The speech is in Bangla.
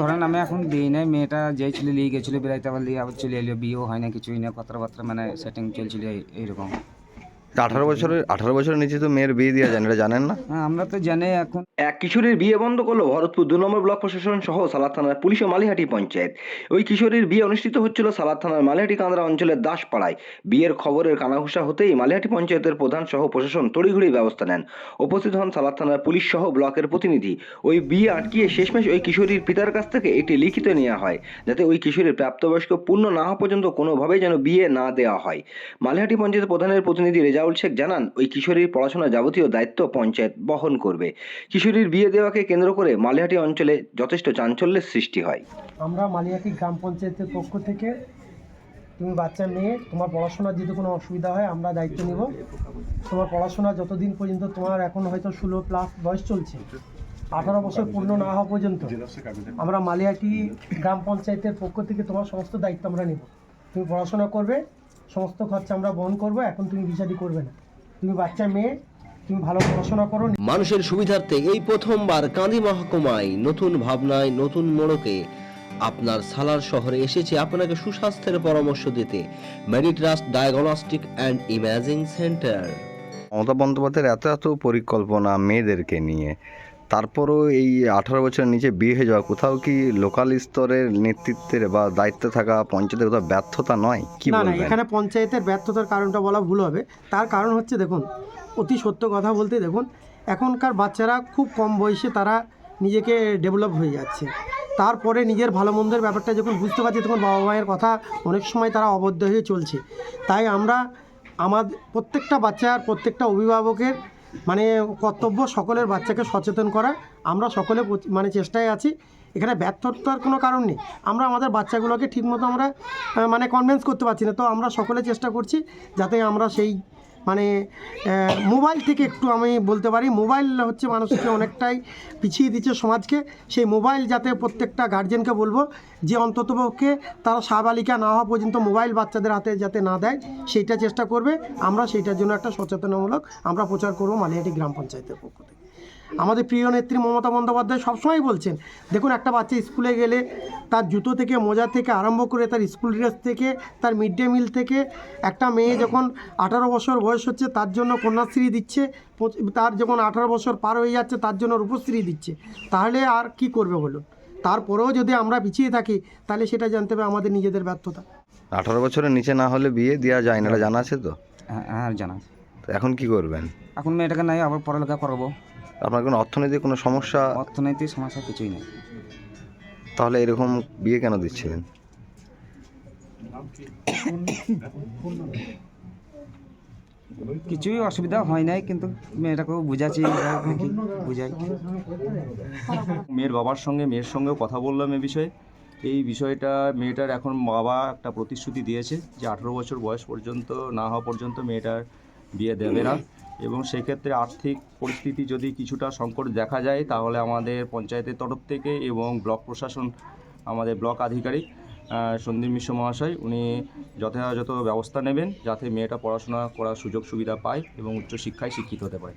ধরেন আমি এখন দিই নাই, মেয়েটা যেই ছেলে নিয়ে গেছিল, বেড়াইতে আবার নিয়ে আবার চলে এলো, বিয়েও হয় না কিছুই না কথাবার্তা মানে সেটিং চলছিল এইরকম। আঠারো বছরের আঠারো বছরের নিচে তো মেয়ের বিয়ে দেওয়া যায় এটা জানেন না? হ্যাঁ আমরা তো জানি এখন। এক কিশোরীর বিয়ে বন্ধ করল ভরতপুর দু নম্বর ব্লক প্রশাসন সহ সালাদ থানার পুলিশ ও মালিহাটি পঞ্চায়েত। ওই কিশোরীর বিয়ে অনুষ্ঠিত হচ্ছিল সালাদ থানার মালিহাটি কান্দরা অঞ্চলের দাসপাড়ায়। বিয়ের খবরের কানাঘুষা হতেই মালিহাটি পঞ্চায়েতের প্রধান সহ প্রশাসন তড়িঘড়ি ব্যবস্থা নেন। উপস্থিত হন সালাদ থানার পুলিশ সহ ব্লকের প্রতিনিধি। ওই বিয়ে আটকিয়ে শেষমেশ ওই কিশোরীর পিতার কাছ থেকে একটি লিখিত নেওয়া হয় যাতে ওই কিশোরীর প্রাপ্তবয়স্ক পূর্ণ না হওয়া পর্যন্ত কোনোভাবেই যেন বিয়ে না দেওয়া হয়। মালিহাটি পঞ্চায়েত প্রধানের প্রতিনিধি রেজাউল শেখ জানান, ওই কিশোরীর পড়াশোনার যাবতীয় দায়িত্ব পঞ্চায়েত বহন করবে। কিশোরীর বিয়ে দেওয়াকে কেন্দ্র করে মালিহাটি অঞ্চলে যথেষ্ট চাঞ্চল্যের সৃষ্টি হয়। আমরা মালিয়াটি গ্রাম পঞ্চায়েতের পক্ষ থেকে, তুমি বাচ্চা মেয়ে, তোমার পড়াশোনার যদি কোনো অসুবিধা হয়, আমরা দায়িত্ব নিব। তোমার পড়াশোনা যতদিন পর্যন্ত তোমার এখন হয়তো ষোলো প্লাস বয়স চলছে, আঠারো বছর পূর্ণ না হওয়া পর্যন্ত, আমরা মালিয়াটি গ্রাম পঞ্চায়েতের পক্ষ থেকে তোমার সমস্ত দায়িত্ব আমরা নেব। তুমি পড়াশোনা করবে সমস্ত খরচা আমরা বহন করব এখন তুমি বিষাদি করবে না। তুমি বাচ্চা মেয়ে তুমি ভালো পড়াশোনা করো মানুষের সুবিধার্থে এই প্রথমবার কাঁদি মহকুমায় নতুন ভাবনায় নতুন মোড়কে আপনার সালার শহরে এসেছে আপনাকে সুস্বাস্থ্যের পরামর্শ দিতে। Meditrust diagnostic and imaging centre Mamata বন্দ্যোপাধ্যায়ের এত এত পরিকল্পনা মেয়েদেরকে নিয়ে। তারপরও এই আঠারো বছরের নিচে বিয়ে হয়ে যাওয়া কোথাও কি লোকাল স্তরের নেতৃত্বের বা দায়িত্বে থাকা পঞ্চায়েতের কোথাও ব্যর্থতা নয়? কি না না এখানে পঞ্চায়েতের ব্যর্থতার কারণটা বলা ভুল হবে। তার কারণ হচ্ছে দেখুন অতি সত্য কথা বলতে দেখুন এখনকার বাচ্চারা খুব কম বয়সে তারা নিজেকে ডেভেলপ হয়ে যাচ্ছে। তারপরে নিজের ভালো মন্দের ব্যাপারটা যখন বুঝতে পারছে তখন বাবা মায়ের কথা অনেক সময় তারা অবদ্ধ হয়ে চলছে। তাই আমরা আমাদের প্রত্যেকটা বাচ্চার প্রত্যেকটা অভিভাবকের মানে কর্তব্য সকলের বাচ্চাকে সচেতন করা। আমরা সকলে মানে চেষ্টায় আছি। এখানে ব্যর্থতার কোনো কারণ নেই। আমরা আমাদের বাচ্চাগুলোকে ঠিকমতো আমরা মানে কনভিন্স করতে পারছি না। তো আমরা সকলে চেষ্টা করছি যাতে আমরা সেই মানে মোবাইল থেকে একটু আমি বলতে পারি, মোবাইল হচ্ছে মানুষকে অনেকটাই পিছিয়ে দিচ্ছে সমাজকে। সেই মোবাইল যাতে প্রত্যেকটা গার্জেনকে বলব, যে অন্ততপক্ষে তারা সাবালিকা না হওয়া পর্যন্ত মোবাইল বাচ্চাদের হাতে যাতে না দেয়, সেইটা চেষ্টা করবে। আমরা সেইটার জন্য একটা সচেতনমূলক আমরা প্রচার করব মালিয়াটি গ্রাম পঞ্চায়েতের পক্ষ থেকে। আমাদের প্রিয় নেত্রী মমতা বন্দ্যোপাধ্যায় সবসময় বলছেন দেখুন একটা বাচ্চা স্কুলে গেলে তার জুতো থেকে মোজা থেকে আরম্ভ করে তার স্কুল ড্রেস থেকে তার মিড ডে মিল থেকে একটা মেয়ে যখন আঠারো বছর বয়স হচ্ছে তার জন্য কন্যাশ্রী দিচ্ছে তার যখন আঠারো বছর পার হয়ে যাচ্ছে তার জন্য রূপশ্রী দিচ্ছে। তাহলে আর কি করবে বলুন? তারপরেও যদি আমরা পিছিয়ে থাকি তাহলে সেটা জানতে হবে আমাদের নিজেদের ব্যর্থতা। আঠারো বছরের নিচে না হলে বিয়ে দেওয়া যায় না জানা আছে তো? হ্যাঁ হ্যাঁ জানা আছে। তো এখন কি করবেন? এখন মেয়েটাকে নাই আবার পড়ালেখা করাবো। আপনার কোনো অর্থনৈতিক কোনো সমস্যা? অর্থনৈতিক সমস্যা কিছুই নেই। তাহলে এরকম বিয়ে কেন দিচ্ছিলেন? কিছুই অসুবিধা হয় নাই কিন্তু মেয়েটাকেও বুঝাচ্ছি বুঝাই? মেয়ের বাবার সঙ্গে মেয়ের সঙ্গেও কথা বললাম এ বিষয়ে। এই বিষয়টা মেয়েটার এখন বাবা একটা প্রতিশ্রুতি দিয়েছে যে আঠেরো বছর বয়স পর্যন্ত না হওয়া পর্যন্ত মেয়েটার বিয়ে দেবে না। এবং সেক্ষেত্রে আর্থিক পরিস্থিতি যদি কিছুটা সংকট দেখা যায়, তাহলে আমাদের পঞ্চায়েতের তরফ থেকে এবং ব্লক প্রশাসন, আমাদের ব্লক আধিকারিক সন্দীপ মিশ্র মহাশয়, উনি যথাযথ ব্যবস্থা নেবেন যাতে মেয়েটা পড়াশোনা করার সুযোগ সুবিধা পায় এবং উচ্চশিক্ষায় শিক্ষিত হতে পারে।